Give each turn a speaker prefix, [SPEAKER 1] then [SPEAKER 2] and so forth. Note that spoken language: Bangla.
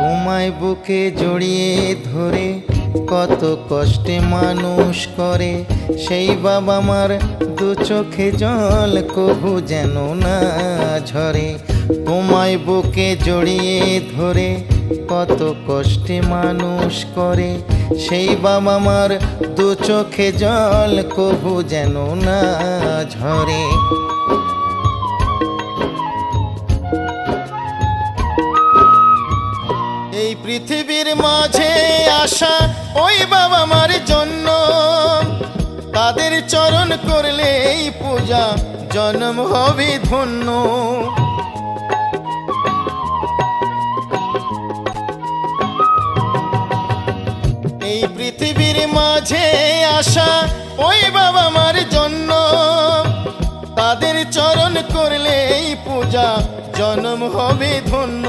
[SPEAKER 1] তোমায় বুকে জড়িয়ে ধরে কত কষ্টে মানুষ করে। সেই বাবা মার দু চোখে জল কবু যেন না ঝরে। তোমায় বুকে জড়িয়ে ধরে কত কষ্টে মানুষ করে। সেই বাবা মার দু চোখে জল কবু যেন না ঝরে। এই পৃথিবীর মাঝে আসা ওই বাবা মার জন্য। তাদের চরণ করলে এই পূজা জন্ম হবে ধন্য। এই পৃথিবীর মাঝে আসা ওই বাবা মার জন্য। তাদের চরণ করলে এই পূজা জন্ম হবে ধন্য।